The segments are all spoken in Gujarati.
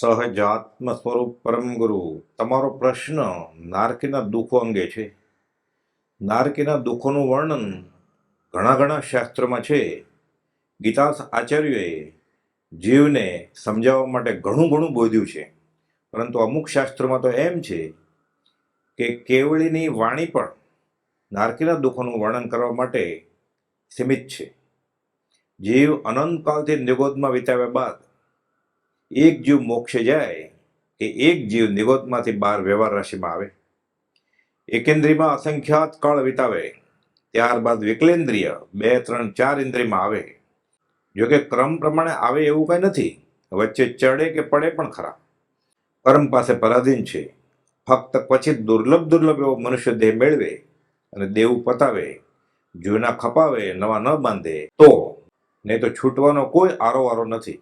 સહજાત્મ સ્વરૂપ પરમ ગુરુ. તમારો પ્રશ્ન નારકીના દુઃખો અંગે છે. નારકીના દુઃખોનું વર્ણન ઘણા ઘણા શાસ્ત્રમાં છે. ગીતા આચાર્યોએ જીવને સમજાવવા માટે ઘણું ઘણું બોધ્યું છે. પરંતુ અમુક શાસ્ત્રોમાં તો એમ છે કે કેવળીની વાણી પણ નારકીના દુઃખોનું વર્ણન કરવા માટે સીમિત છે. જીવ અનંતકાલથી નિગોદમાં વિતાવ્યા બાદ એક જીવ મોક્ષે જાય એ એક જીવ નિગોતમાંથી બહાર વ્યવહાર રાશિમાં આવે. એકેન્દ્રિયમાં અસંખ્યાત કાળ વિતાવે. ત્યારબાદ વિકલેન્દ્રિય બે, ત્રણ, ચાર ઇન્દ્રિયમાં આવે. જોકે ક્રમ પ્રમાણે આવે એવું કંઈ નથી. વચ્ચે ચડે કે પડે પણ ખરા. કર્મ પાસે પરાધીન છે. ફક્ત પછી દુર્લભ દુર્લભ એવો મનુષ્ય દેહ મેળવે અને દેવું પતાવે જૂના ખપાવે, નવા ન બાંધે તો નહીં તો છૂટવાનો કોઈ આરોવારો નથી.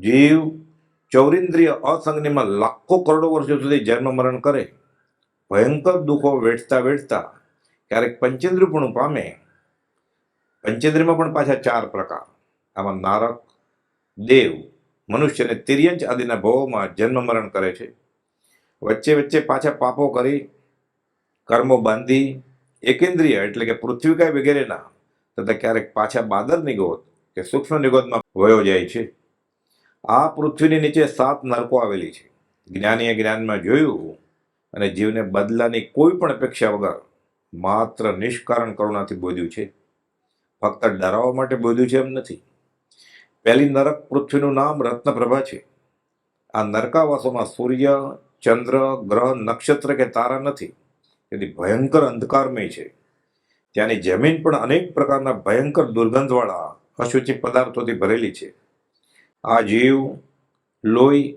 જીવ ચૌરિન્દ્રિય અસંજ્ઞમાં લાખો કરોડો વર્ષો સુધી જન્મ મરણ કરે. ભયંકર દુઃખો વેઠતા વેઠતા ક્યારેક પંચેન્દ્રિયપણું પામે. પંચેન્દ્રિયમાં પણ પાછા ચાર પ્રકાર. આમાં નારક, દેવ મનુષ્યને તિર્યંચ આદિના ભવોમાં જન્મ મરણ કરે છે. વચ્ચે વચ્ચે પાછા પાપો કરી, કર્મો બાંધી, એકેન્દ્રિય એટલે કે પૃથ્વીકાય વગેરેના તથા ક્યારેક પાછા બાદર નિગોદ કે સૂક્ષ્મ નિગોદમાં વયો જાય છે. આ પૃથ્વીની નીચે સાત નરકો આવેલી છે. જ્ઞાનીએ જ્ઞાનમાં જોયું અને જીવને બદલાની કોઈ પણ અપેક્ષા વગર માત્ર નિષ્કારણ કરુણાથી બોધ્યું છે. ફક્ત ડરાવવા માટે બોધ્યું છે એમ નથી. પહેલી નરક પૃથ્વીનું નામ રત્નપ્રભા છે. આ નરકાવાસોમાં સૂર્ય, ચંદ્ર, ગ્રહ, નક્ષત્ર કે તારા નથી. તેથી ભયંકર અંધકારમય છે. ત્યાંની જમીન પણ અનેક પ્રકારના ભયંકર દુર્ગંધવાળા અશુચિ પદાર્થોથી ભરેલી છે. આ જીવ, લોહી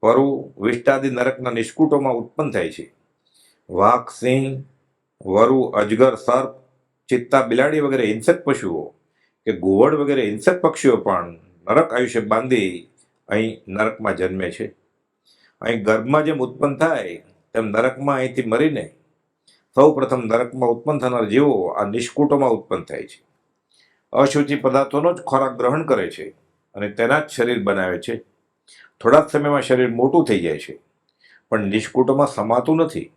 પરુ વિષ્ટાદિ નરકના નિષ્કુટોમાં ઉત્પન્ન થાય છે. વાઘ, સિંહ, વરુ, અજગર, સર્પ, ચિત્તા, બિલાડી વગેરે હિંસક પશુઓ કે ઘુવડ વગેરે હિંસક પક્ષીઓ પણ નરક આયુષ્ય બાંધી અહીં નરકમાં જન્મે છે. અહીં ગર્ભમાં જેમ ઉત્પન્ન થાય, તેમ નરકમાં અહીંથી મરીને સૌ પ્રથમ નરકમાં ઉત્પન્ન થનાર જીવો આ નિષ્કુટોમાં ઉત્પન્ન થાય છે. અશુચિ પદાર્થોનો જ ખોરાક ગ્રહણ કરે છે. અને તેના જ શરીર બનાવે છે. થોડા જ સમયમાં શરીર મોટું થઈ જાય છે. પણ નિષ્કુટોમાં સમાતું નથી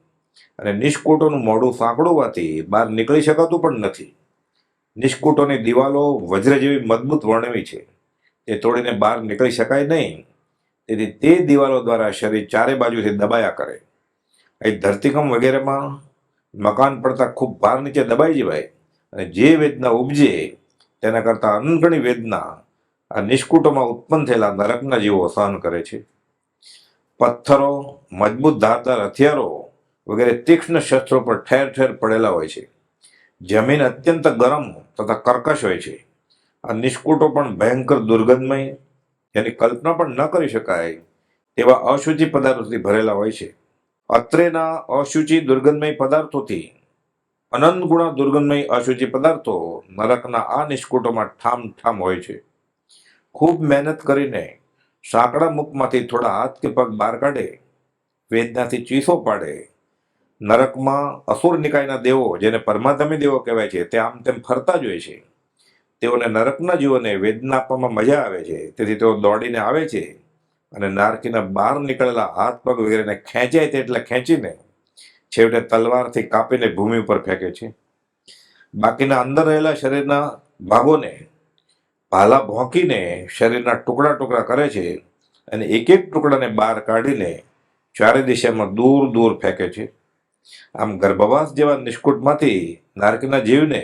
અને નિષ્કુટોનું મોઢું સાંકડું હોવાથી બહાર નીકળી શકાતું પણ નથી. નિષ્કુટોની દિવાલો વજ્ર જેવી મજબૂત વર્ણવી છે. તે તોડીને બહાર નીકળી શકાય નહીં. તેથી તે દિવાલો દ્વારા શરીર ચારે બાજુથી દબાયા કરે. અહીં ધરતીકંપ વગેરેમાં મકાન પડતા ખૂબ ભાર નીચે દબાઈ જવાય અને જે વેદના ઉપજે તેના કરતાં અનગણી વેદના આ નિષ્કુટમાં ઉત્પન્ન થયેલા નરકના જીવો સહન કરે છે. પથ્થરો, મજબૂત ધારદાર હથિયારો વગેરે તીક્ષ્ણ શસ્ત્રો પર ઠેર ઠેર પડેલા હોય છે. જમીન અત્યંત ગરમ તથા કર્કશ હોય છે. આ નિષ્કુટો પણ ભયંકર દુર્ગંધમય એની કલ્પના પણ ન કરી શકાય તેવા અશુચિ પદાર્થોથી ભરેલા હોય છે. અત્રેના અશુચિ દુર્ગંધમય પદાર્થોથી અનંત ગુણા દુર્ગંધમય અશુચિ પદાર્થો નરકના આ નિષ્કુટોમાં ઠામ ઠામ હોય છે. ખૂબ મહેનત કરીને સાંકડા મુખમાંથી થોડા હાથ કે પગ બહાર કાઢે, વેદનાથી ચીસો પાડે. નરકમાં અસુર નિકાયના દેવો, જેને પરમાધમી દેવો કહેવાય છે, તે આમ તેમ ફરતા જ હોય છે. તેઓને નરકના જીવોને વેદના આપવામાં મજા આવે છે. તેથી તેઓ દોડીને આવે છે અને નારકીના બહાર નીકળેલા હાથ, પગ વગેરેને ખેંચાય તે એટલે ખેંચીને છેવટે તલવારથી કાપીને ભૂમિ ઉપર ફેંકે છે. બાકીના અંદર રહેલા શરીરના ભાગોને ભાલા ભોંકીને શરીરના ટુકડા ટુકડા કરે છે અને એક એક ટુકડાને બહાર કાઢીને ચારે દિશામાં દૂર દૂર ફેંકે છે. આમ ગર્ભવાસ જેવા નિષ્કુટમાંથી નારકીના જીવને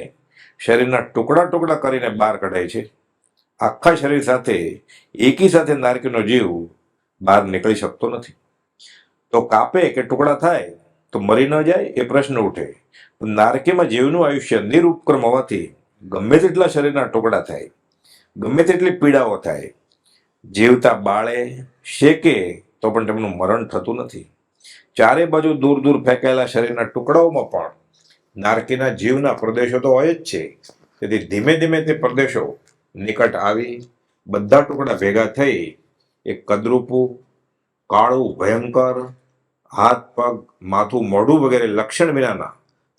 શરીરના ટુકડા ટુકડા કરીને બહાર કઢાય છે. આખા શરીર સાથે, એકી સાથે નારકીનો જીવ બહાર નીકળી શકતો નથી. તો કાપે કે ટુકડા થાય, તો મરી ન જાય એ પ્રશ્ન ઉઠે. નારકીમાં જીવનું આયુષ્ય નિરુપક્રમ હોવાથી ગમે તેટલા શરીરના ટુકડા થાય ગમે તેટલી પીડાઓ થાય, જીવતા બાળે શેકે તો પણ તેમનું મરણ થતું નથી. ચારે બાજુ દૂર દૂર ફેંકાયેલા શરીરના ટુકડાઓમાં પણ નારકીના જીવના પ્રદેશો તો હોય જ છે. તેથી ધીમે ધીમે તે પ્રદેશો નિકટ આવી બધા ટુકડા ભેગા થઈ એક કદરૂપું, કાળું, ભયંકર, હાથ, પગ, માથું, મોઢું વગેરે લક્ષણ વિનાના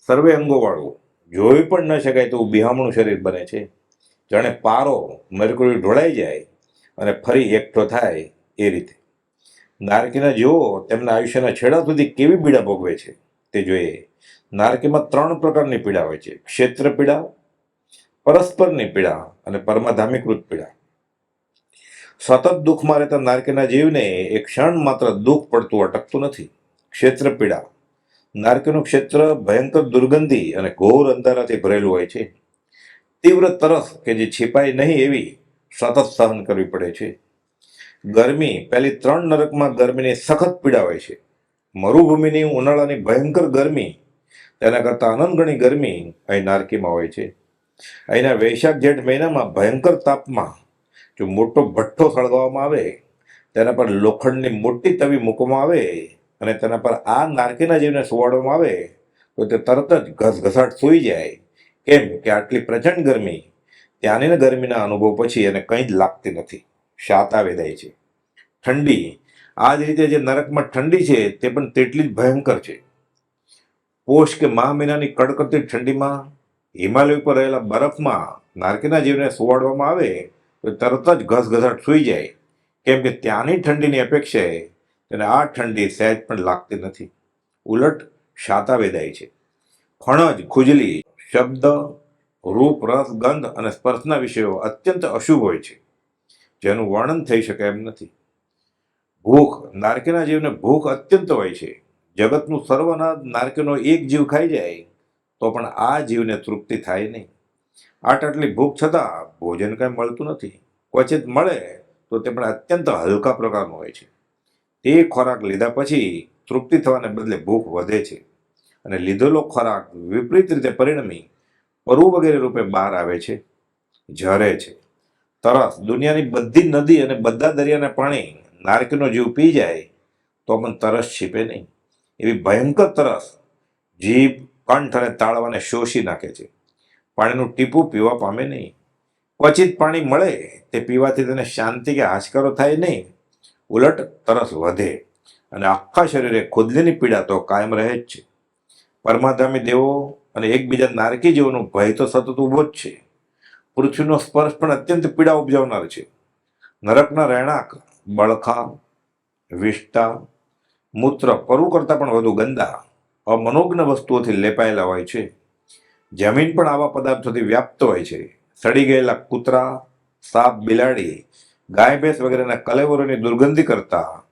સર્વે અંગોવાળું જોઈ પણ ન શકાય તેવું બિહામણું શરીર બને છે. જાણે પારો મરકુરી ઢોળાઈ જાય અને ફરી એકઠો થાય એ રીતે. નારકીના જીવો તેમના આયુષ્યના છેડા સુધી કેવી પીડા ભોગવે છે તે જોઈએ. નારકીમાં ત્રણ પ્રકારની પીડા હોય છે. ક્ષેત્ર પીડા, પરસ્પરની પીડા અને પરમાધામીકૃત પીડા. સતત દુઃખમાં રહેતા નારકીના જીવને એક ક્ષણ માત્ર દુઃખ પડતું અટકતું નથી. ક્ષેત્ર પીડા. નારકીનું ક્ષેત્ર ભયંકર દુર્ગંધી અને ઘોર અંધારાથી ભરેલું હોય છે. તીવ્ર તરસ કે જે છીપાય નહીં એવી સતત સહન કરવી પડે છે. ગરમી પહેલી ત્રણ નરકમાં ગરમીની સખત પીડા હોય છે. મરુભૂમિની ઉનાળાની ભયંકર ગરમી, તેના કરતાં અનંત ગરમી અહીં નારકીમાં હોય છે. અહીંના વૈશાખ જેઠ મહિનામાં ભયંકર તાપમાં જો મોટો ભઠ્ઠો સળગાવવામાં આવે, તેના પર લોખંડની મોટી તવી મૂકવામાં આવે અને તેના પર આ નારકીના જીવને સુવાડવામાં આવે, તો તે તરત જ ઘસઘસાટ સૂઈ જાય. કેમ કે આટલી પ્રચંડ ગરમી, ત્યાંની ગરમીના અનુભવ પછી એને કંઈ જ લાગતી નથી. શાતા વેદાય છે. ઠંડી, આ જ રીતે જે નરકમાં ઠંડી છે, તે પણ તેટલી જ ભયંકર છે. પોષ કે મા મહિનાની કડકડતી ઠંડીમાં હિમાલય ઉપર રહેલા બરફમાં નારકીના જીવને સુવાડવામાં આવે, તો તરત જ ઘસઘસાટ સૂઈ જાય. કેમ કે ત્યાંની ઠંડીની અપેક્ષાએ તેને આ ઠંડી સહેજ પણ લાગતી નથી. ઉલટ શાતા વેદાય છે. ફણજ ખુજલી શબ્દ, રૂપ, રસ, ગંધ અને સ્પર્શના વિષયો અત્યંત અશુભ હોય છે. જેનું વર્ણન થઈ શકે એમ નથી. ભૂખ, નારકીના જીવને ભૂખ અત્યંત હોય છે. જગતનું સર્વનાથ નારકીનો એક જીવ ખાઈ જાય, તો પણ આ જીવને તૃપ્તિ થાય નહીં. આટ આટલી ભૂખ છતાં ભોજન કાંઈ મળતું નથી. ક્વચિત મળે તો તે પણ અત્યંત હલકા પ્રકારનું હોય છે. તે ખોરાક લીધા પછી તૃપ્તિ થવાને બદલે ભૂખ વધે છે. અને લીધેલો ખોરાક વિપરીત રીતે પરિણમી પરુ વગેરે રૂપે બહાર આવે છે, ઝરે છે. તરસ દુનિયાની બધી નદી અને બધા દરિયાના પાણી નારકીનો જીવ પી જાય તો પણ તરસ છીપે નહીં. એવી ભયંકર તરસ જીભ, કંઠ અને તાળવાને શોષી નાખે છે. પાણીનું ટીપું પીવા પામે નહીં. ક્વચિત પાણી મળે તે પીવાથી તેને શાંતિ કે હાશકારો થાય નહીં. ઉલટ તરસ વધે અને આખા શરીરે ખુદલીની પીડા તો કાયમ રહે જ છે. પરમાધામી દેવો અને એકબીજા નારકી જેઓનો ભય તો સતત ઊભો જ છે. પૃથ્વીનો સ્પર્શ પણ અત્યંત પીડા ઉપજાવનાર છે. નરકના રહેણાંક બળખા વિષ્ટા મૂત્ર પરુ કરતાં પણ વધુ ગંદા અમનોજ્ઞ વસ્તુઓથી લેપાયેલા હોય છે. જમીન પણ આવા પદાર્થોથી વ્યાપ્ત હોય છે. સડી ગયેલા કૂતરા, સાપ, બિલાડી, ગાય ભેંસ વગેરેના કલેવરોની દુર્ગંધી કરતા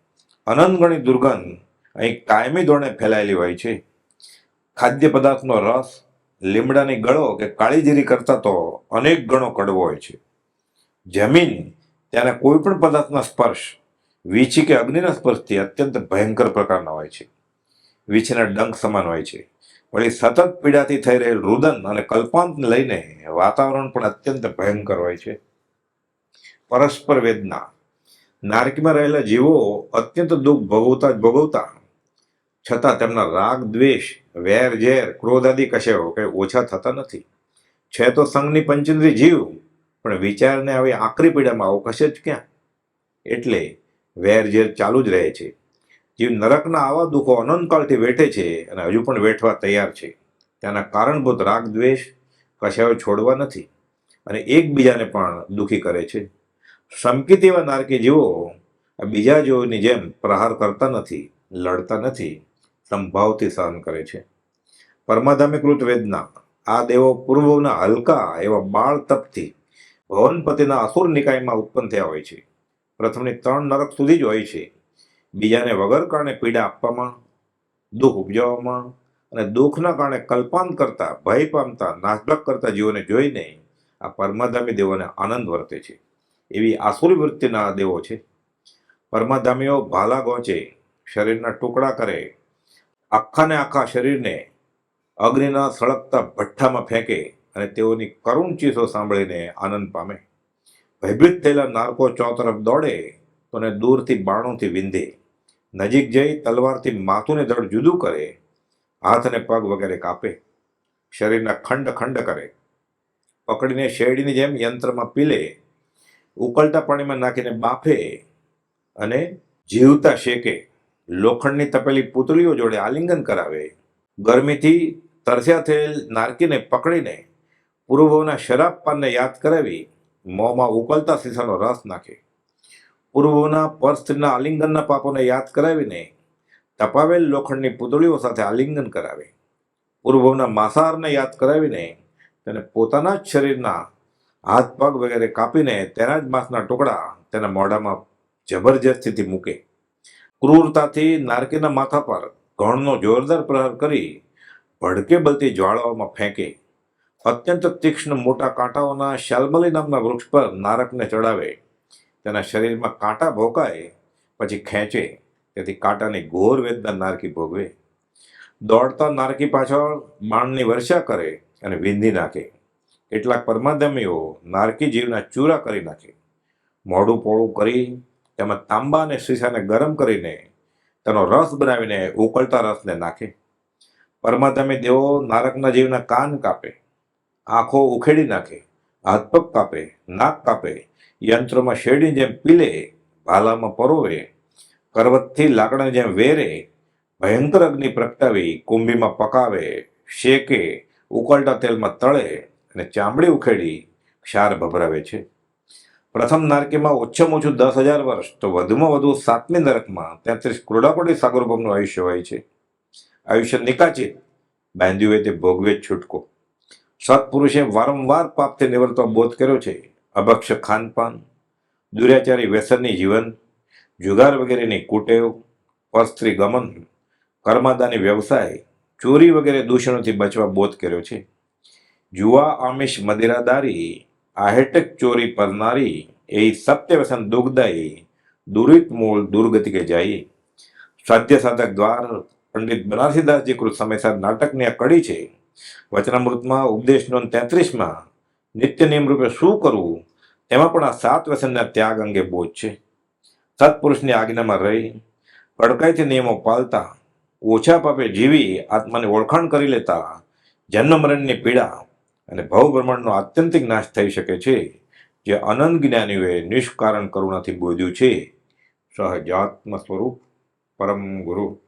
અનંતગણી દુર્ગંધ અહીં કાયમી ધોરણે ફેલાયેલી હોય છે. ખાદ્ય પદાર્થનો રસ લીમડાની ગળો કે કાળીજીરી કરતા તો અનેક ગણો કડવો હોય છે. જમીન ત્યાંના કોઈ પણ પદાર્થના સ્પર્શ, વીછી કે અગ્નિના સ્પર્શથી અત્યંત ભયંકર પ્રકારના હોય છે. વીછીના ડંખ સમાન હોય છે. વળી સતત પીડાથી થઈ રહેલ રુદન અને કલ્પાંતને લઈને વાતાવરણ પણ અત્યંત ભયંકર હોય છે. પરસ્પર વેદના. નારકીમાં રહેલા જીવો અત્યંત દુઃખ ભોગવતા જ ભોગવતા છતાં તેમના રાગ, દ્વેષ, વેર, ઝેર, ક્રોધ આદિ કશે કંઈ ઓછા થતા નથી. છે તો સંઘની પંચેન્દ્રી જીવ, પણ વિચારને આવી આકરી પીડામાં આવો કશે જ ક્યાં? એટલે વેર, ઝેર ચાલુ જ રહે છે. જીવ નરકના આવા દુઃખો અનંતકાળથી વેઠે છે અને હજુ પણ વેઠવા તૈયાર છે. ત્યાંના કારણભૂત રાગ, દ્વેષ કશાયો છોડવા નથી અને એકબીજાને પણ દુઃખી કરે છે. શંકિત એવા નારકી જીવો આ બીજા જીવોની જેમ પ્રહાર કરતા નથી, લડતા નથી. સંભાવથી સહન કરે છે. પરમાધામીકૃત વેદના, આ દેવો પૂર્વના હલકા એવા બાળ તપથી ભવનપતિના અસુર નિકાયમાં ઉત્પન્ન થયા હોય છે. પ્રથમની ત્રણ નરક સુધી જ હોય છે. બીજાને વગર કારણે પીડા આપવામાં, દુઃખ ઉપજાવવામાં અને દુઃખના કારણે કલ્પાંત કરતા, ભય પામતા, નાશભાગ કરતા જીવોને જોઈને આ પરમાધામી દેવોને આનંદ વર્તે છે. એવી આસુરી વૃત્તિના દેવો છે. પરમાધામીઓ ભાલા ગોંચે, શરીરના ટુકડા કરે આખાને આખા શરીરને અગ્નિના સળગતા ભઠ્ઠામાં ફેંકે અને તેઓની કરુણ ચીસો સાંભળીને આનંદ પામે. ભયભીત થયેલા નારકો ચો તરફ દોડે, તો ને દૂરથી બાણોથી વિંધે. નજીક જઈ તલવારથી માથુંને ધડ જુદું કરે, હાથ અને પગ વગેરે કાપે. શરીરના ખંડ ખંડ કરે. પકડીને શેરડીની જેમ યંત્રમાં પીલે, ઉકળતા પાણીમાં નાખીને બાફે અને જીવતા શેકે. લોખંડની તપેલી પૂતળીઓ જોડે આલિંગન કરાવે. ગરમીથી તરસ્યા થયેલ નારકીને પકડીને પૂર્વભવના શરાબ પાનને યાદ કરાવી મોંમાં ઉકળતા સીસાનો રસ નાખે. પૂર્વના પર આલિંગનના પાપોને યાદ કરાવીને તપાવેલ લોખંડની પૂતળીઓ સાથે આલિંગન કરાવે. પૂર્વના માંસાહારને યાદ કરાવીને તેને પોતાના જ શરીરના હાથ પગ વગેરે કાપીને તેના જ માંસના ટુકડા તેના મોઢામાં જબરજસ્તીથી મૂકે. ક્રૂરતાથી નારકીના માથા પર ઘણનો જોરદાર પ્રહાર કરી ભડકે બળતી જ્વાળાઓમાં ફેંકે. અત્યંત તીક્ષ્ણ મોટા કાંટાઓના શાલમલી નામના વૃક્ષ પર નારકને ચડાવે. તેના શરીરમાં કાંટા ભોકાય, પછી ખેંચે. તેથી કાંટાની ઘોર વેદના નારકી ભોગવે. દોડતા નારકી પાછળ બાણની વર્ષા કરે અને વિંધી નાખે. કેટલાક પરમાધમીઓ નારકી જીવના ચૂરા કરી નાખે. મોડું પોળું કરી તેમાં તાંબા અને શીશાને ગરમ કરીને તેનો રસ બનાવીને ઉકળતા રસને નાખે. પરમાધમી દેવો નારકના જીવના કાન કાપે, આંખો ઉખેડી નાખે, હાથ પગ કાપે, નાક કાપે, યંત્રમાં શેરડી જેમ પીલે ભાલામાં પરોવે કરવતથી લાકડાની જેમ વેરે, ભયંકર અગ્નિ પ્રગટાવી, કુંભીમાં પકાવે, શેકે, ઉકળતા તેલમાં તળે અને ચામડી ઉખેડી ક્ષાર ભભરાવે છે. પ્રથમ નારકીમાં ઓછામાં ઓછું દસ હજાર વર્ષ, તો વધુમાં વધુ સાતમી નરકમાં તેત્રીસ ક્રોડાકોટી સાગરભમનું આયુષ્ય હોય છે. આયુષ્ય નિકાચિત બાંધ્યું હોય તે ભોગવે છૂટકો. સત્પુરુષે વારંવાર પાપથી નિવર્તવા બોધ કર્યો છે. અભક્ષ ખાનપાન, દુરાચારી વ્યસનની જીવન, જુગાર વગેરેની કુટેવ પરસ્ત્રી ગમન, કર્માદાની વ્યવસાય, ચોરી વગેરે દૂષણોથી બચવા બોધ કર્યો છે. જુવા આમિષ મદિરાદારી આહેટક ચોરી પરનારી એ સત્ય વ્યસન દુઃખદાયી દુરિત મૂળ દુર્ગતિ જાય. સાધ્ય સાધક દ્વાર પંડિત બનારસીદાસજી કૃત સમયસર નાટકની આ કડી છે. વચનામૃતમાં ઉપદેશ નોંધ તેત્રીસમાં નિત્ય નિયમ રૂપે શું કરવું? તેમાં પણ આ સાત વ્યસનના ત્યાગ અંગે બોધ છે. સત્પુરુષની આજ્ઞામાં રહી કડકાઈથી નિયમો પાલતા, ઓછા પાપે જીવી, આત્માની ઓળખાણ કરી લેતા, જન્મ મરણની પીડા અને ભવ બ્રહ્માંડનો આત્યંતિક નાશ થઈ શકે છે. જે અનંત જ્ઞાનીઓએ નિષ્કારણ કરુણાથી બોધ્યું છે. સહજાત્મ સ્વરૂપ પરમ ગુરુ